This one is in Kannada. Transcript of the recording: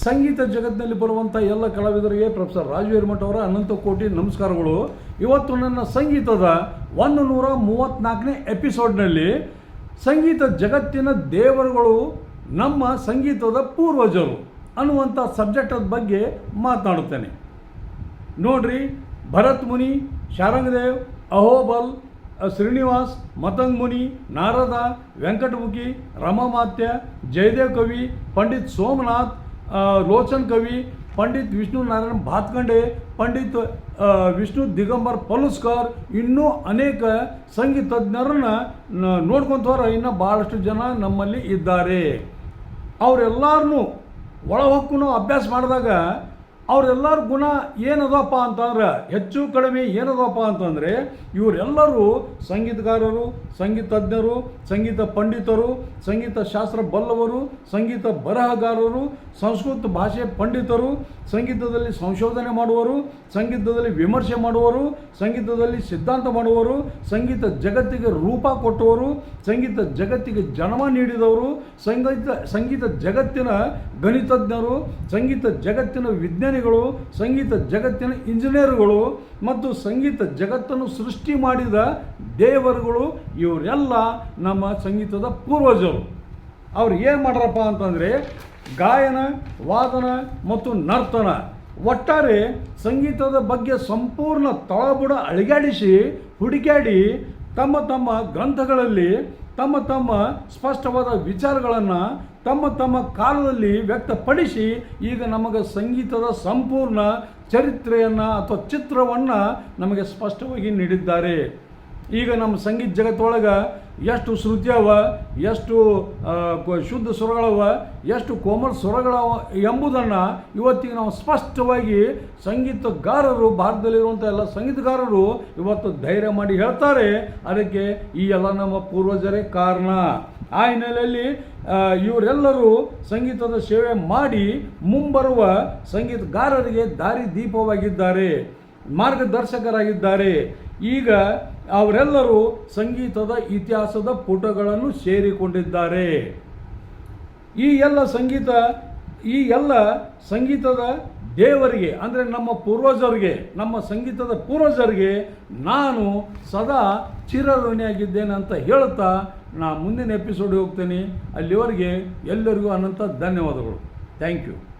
ಸಂಗೀತ ಜಗತ್ತಿನಲ್ಲಿ ಬರುವಂಥ ಎಲ್ಲ ಕಲಾವಿದರಿಗೆ ಪ್ರೊಫೆಸರ್ ರಾಜು ಹಿರಮಠ ಅವರ ಅನಂತ ಕೋಟಿ ನಮಸ್ಕಾರಗಳು. ಇವತ್ತು ನನ್ನ ಸಂಗೀತದ ಒಂದು ನೂರ ಮೂವತ್ತ್ನಾಲ್ಕನೇ ಎಪಿಸೋಡ್ನಲ್ಲಿ ಸಂಗೀತ ಜಗತ್ತಿನ ದೇವರುಗಳು ನಮ್ಮ ಸಂಗೀತದ ಪೂರ್ವಜರು ಅನ್ನುವಂಥ ಸಬ್ಜೆಕ್ಟದ ಬಗ್ಗೆ ಮಾತನಾಡುತ್ತೇನೆ. ನೋಡ್ರಿ, ಭರತ್ ಮುನಿ, ಶಾರಂಗದೇವ್, ಅಹೋಬಲ್ ಶ್ರೀನಿವಾಸ್, ಮತಂಗ್ ಮುನಿ, ನಾರದ, ವೆಂಕಟಮುಖಿ, ರಮಾಮಾತ್ಯ, ಜಯದೇವ್ ಕವಿ, ಪಂಡಿತ್ ಸೋಮನಾಥ್ ಲೋಚನ್ ಕವಿ ಪಂಡಿತ್ ವಿಷ್ಣು ನಾರಾಯಣ ಭಾತ್ಕಂಡೆ, ಪಂಡಿತ್ ವಿಷ್ಣು ದಿಗಂಬರ್ ಪಲುಸ್ಕರ್, ಇನ್ನೂ ಅನೇಕ ಸಂಗೀತಜ್ಞರನ್ನ ತಜ್ಞರನ್ನ ನೋಡ್ಕೊಂತ ಹೋರ ಇನ್ನೂ ಭಾಳಷ್ಟು ಜನ ನಮ್ಮಲ್ಲಿ ಇದ್ದಾರೆ. ಅವರೆಲ್ಲರನ್ನೂ ಒಳ ಹೊಕ್ಕು ಅಭ್ಯಾಸ ಮಾಡಿದಾಗ ಅವರೆಲ್ಲರ ಗುಣ ಏನದಪ್ಪ ಅಂತಂದ್ರೆ, ಹೆಚ್ಚು ಕಡಿಮೆ ಏನದಪ್ಪ ಅಂತಂದರೆ, ಇವರೆಲ್ಲರೂ ಸಂಗೀತಗಾರರು ಸಂಗೀತಜ್ಞರು ಸಂಗೀತ ಪಂಡಿತರು, ಸಂಗೀತ ಶಾಸ್ತ್ರ ಬಲ್ಲವರು, ಸಂಗೀತ ಬರಹಗಾರರು, ಸಂಸ್ಕೃತ ಭಾಷೆ ಪಂಡಿತರು, ಸಂಗೀತದಲ್ಲಿ ಸಂಶೋಧನೆ ಮಾಡುವರು ಸಂಗೀತದಲ್ಲಿ ವಿಮರ್ಶೆ ಮಾಡುವರು ಸಂಗೀತದಲ್ಲಿ ಸಿದ್ಧಾಂತ ಮಾಡುವರು ಸಂಗೀತ ಜಗತ್ತಿಗೆ ರೂಪ ಕೊಟ್ಟವರು, ಸಂಗೀತ ಜಗತ್ತಿಗೆ ಜನ್ಮ ನೀಡಿದವರು, ಸಂಗೀತ ಸಂಗೀತ ಜಗತ್ತಿನ ಗಣಿತಜ್ಞರು, ಸಂಗೀತ ಜಗತ್ತಿನ ವಿಜ್ಞಾನಿಗಳು ಸಂಗೀತ ಜಗತ್ತಿನ ಇಂಜಿನಿಯರ್ಗಳು ಮತ್ತು ಸಂಗೀತ ಜಗತ್ತನ್ನು ಸೃಷ್ಟಿ ಮಾಡಿದ ದೇವರುಗಳು ಇವರೆಲ್ಲ ನಮ್ಮ ಸಂಗೀತದ ಪೂರ್ವಜರು. ಅವ್ರು ಏನು ಮಾಡ್ರಪ್ಪ ಅಂತಂದರೆ ಗಾಯನ, ವಾದನ ಮತ್ತು ನರ್ತನ ಒಟ್ಟಾರೆ ಸಂಗೀತದ ಬಗ್ಗೆ ಸಂಪೂರ್ಣ ತಳಬುಡ ಅಳಿಗಾಡಿಸಿ ಹುಡುಕಾಡಿ ತಮ್ಮ ತಮ್ಮ ಗ್ರಂಥಗಳಲ್ಲಿ ತಮ್ಮ ತಮ್ಮ ಸ್ಪಷ್ಟವಾದ ವಿಚಾರಗಳನ್ನು ತಮ್ಮ ತಮ್ಮ ಕಾಲದಲ್ಲಿ ವ್ಯಕ್ತಪಡಿಸಿ ಈಗ ನಮಗೆ ಸಂಗೀತದ ಸಂಪೂರ್ಣ ಚರಿತ್ರೆಯನ್ನು ಅಥವಾ ಚಿತ್ರವನ್ನು ನಮಗೆ ಸ್ಪಷ್ಟವಾಗಿ ನೀಡಿದ್ದಾರೆ. ಈಗ ನಮ್ಮ ಸಂಗೀತ ಜಗತ್ತೊಳಗೆ ಎಷ್ಟು ಶ್ರುತಿ ಅವ, ಎಷ್ಟು ಶುದ್ಧ ಸ್ವರಗಳವ, ಎಷ್ಟು ಕೋಮಲ ಸ್ವರಗಳವ ಎಂಬುದನ್ನು ಇವತ್ತಿಗೆ ನಾವು ಸ್ಪಷ್ಟವಾಗಿ ಸಂಗೀತಗಾರರು ಭಾರತದಲ್ಲಿರುವಂಥ ಎಲ್ಲ ಸಂಗೀತಗಾರರು ಇವತ್ತು ಧೈರ್ಯ ಮಾಡಿ ಹೇಳ್ತಾರೆ. ಅದಕ್ಕೆ ಈ ಎಲ್ಲ ನಮ್ಮ ಪೂರ್ವಜರೇ ಕಾರಣ. ಆ ಹಿನ್ನೆಲೆಯಲ್ಲಿ ಇವರೆಲ್ಲರೂ ಸಂಗೀತದ ಸೇವೆ ಮಾಡಿ ಮುಂಬರುವ ಸಂಗೀತಗಾರರಿಗೆ ದಾರಿ ದೀಪವಾಗಿದ್ದಾರೆ. ಮಾರ್ಗದರ್ಶಕರಾಗಿದ್ದಾರೆ. ಈಗ ಅವರೆಲ್ಲರೂ ಸಂಗೀತದ ಇತಿಹಾಸದ ಪುಟಗಳನ್ನು ಸೇರಿಕೊಂಡಿದ್ದಾರೆ. ಈ ಎಲ್ಲ ಸಂಗೀತ, ಈ ಎಲ್ಲ ಸಂಗೀತದ ದೇವರಿಗೆ, ಅಂದರೆ ನಮ್ಮ ಪೂರ್ವಜರಿಗೆ, ನಮ್ಮ ಸಂಗೀತದ ಪೂರ್ವಜರಿಗೆ ನಾನು ಸದಾ ಚಿರಋಣಿಯಾಗಿದ್ದೇನೆ ಅಂತ ಹೇಳುತ್ತಾ ನಾ ಮುಂದಿನ ಎಪಿಸೋಡ್ ಹೋಗ್ತೇನೆ. ಅಲ್ಲಿವರೆಗೆ ಎಲ್ಲರಿಗೂ ಅನಂತ ಧನ್ಯವಾದಗಳು. Thank you